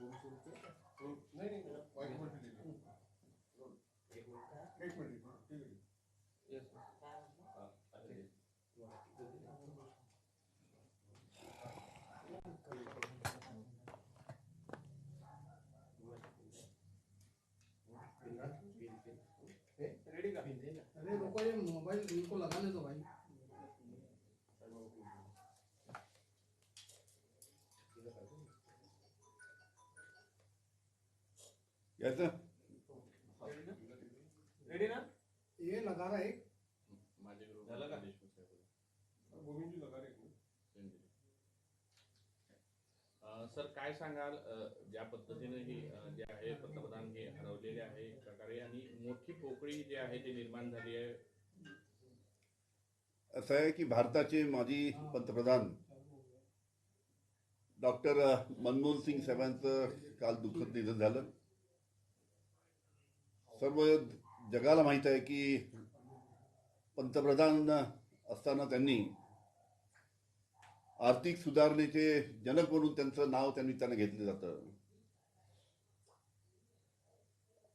नाही नाही वाईट म्हणते ते. एक मिनिट एक मिनिट ठीक आहे रेडी का अरे रुको ये मोबाइल इनको लगाने दो भाई रेडी ना? ये लगा रहा है झालं का? गोविंदजी लगा रे एक मिनिट. अ, सर काय सांगाल? ज्या पद्धतीने ही जे आहे पंतप्रधान हे हरवलेले आहे एक प्रकारे आणि मोठी पोकळी जी आहे ती निर्माण झाली आहे? असं आहे की भारताचे माजी पंतप्रधान डॉक्टर मनमोहन सिंग साहेबांचं काल दुःखद निधन झालं. सर्व जगाला माहीत आहे की पंतप्रधान असताना त्यांनी आर्थिक सुधारणेचे जनक म्हणून त्यांचं नाव त्यांनी त्यांना घेतलं जातं.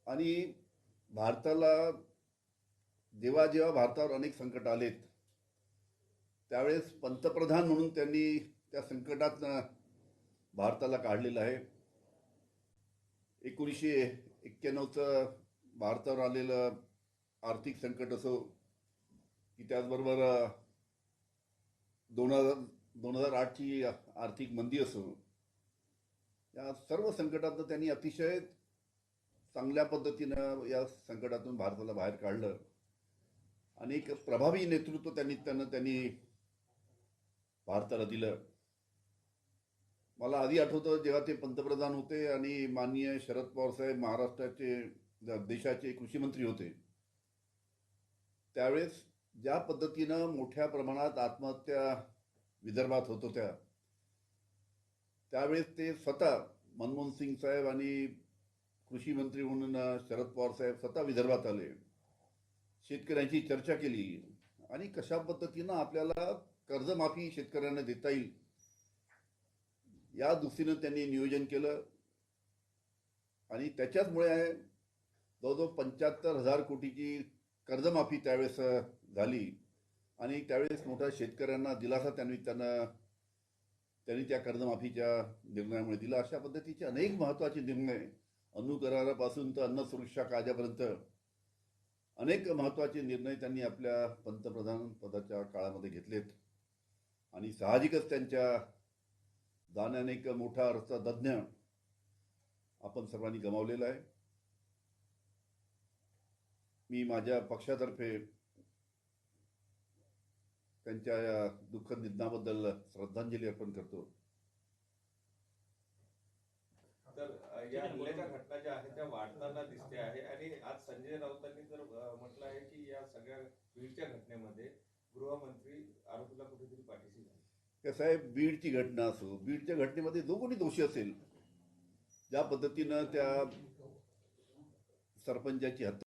आणि भारताला जेव्हा जेव्हा भारतावर अनेक संकट आलेत त्यावेळेस पंतप्रधान म्हणून त्यांनी त्या संकटात भारताला काढलेलं आहे. एकोणीसशे एक्क्याण्णवचं भारतावर आलेलं आर्थिक संकट असो की त्याचबरोबर दोन हजार दोन हजार आठची आर्थिक मंदी असो या सर्व संकटातनं त्यांनी अतिशय चांगल्या पद्धतीनं या संकटातून भारताला बाहेर काढलं. आणि एक प्रभावी नेतृत्व त्यांनी त्यांना त्यांनी भारताला दिलं. मला आधी आठवतं जेव्हा ते पंतप्रधान होते आणि माननीय शरद पवार साहेब महाराष्ट्राचे देशाचे कृषी मंत्री होते. त्यावेळेस ज्या पद्धतीनं मोठ्या प्रमाणात आत्महत्या विदर्भात होत होत्या त्यावेळेस ते स्वतः मनमोहन सिंग साहेब आणि कृषी मंत्री म्हणून शरद पवार साहेब स्वतः विदर्भात आले. शेतकऱ्यांची चर्चा केली आणि कशा पद्धतीनं आपल्याला कर्जमाफी शेतकऱ्यांना देता येईल या दृष्टीनं त्यांनी नियोजन केलं. आणि त्याच्याचमुळे जवळजवळ पंच्याहत्तर हजार कोटीची कर्जमाफी त्यावेळेस झाली. आणि त्यावेळेस मोठ्या शेतकऱ्यांना दिलासा त्यांनी त्यांना त्यांनी त्या कर्जमाफीच्या निर्णयामुळे दिला. अशा पद्धतीचे अनेक महत्त्वाचे निर्णय अनुकरारापासून तर अन्न सुरक्षा कायद्यापर्यंत अनेक महत्त्वाचे निर्णय त्यांनी आपल्या पंतप्रधान पदाच्या काळामध्ये घेतलेत. आणि साहजिकच त्यांच्या जाण्याने एक मोठा अर्थतज्ञ आपण सर्वांनी गमावलेला आहे. मी माझ्या पक्षातर्फे त्यांच्या या दुःखद निधनाबद्दल श्रद्धांजली अर्पण करतो. तर या हल्ल्याच्या घटना ज्या आहेत त्या वाढताना दिसते आहे. आणि आज संजय राऊतांनी जर म्हटलं आहे की या सगळ्या बीडच्या घटनेमध्ये गृहमंत्री आरोपीला कुठेतरी पाठीशी झाले कसं आहे बीडची घटना असो बीडच्या घटनेमध्ये जो कोणी दोषी असेल ज्या पद्धतीनं त्या सरपंचाची हत्या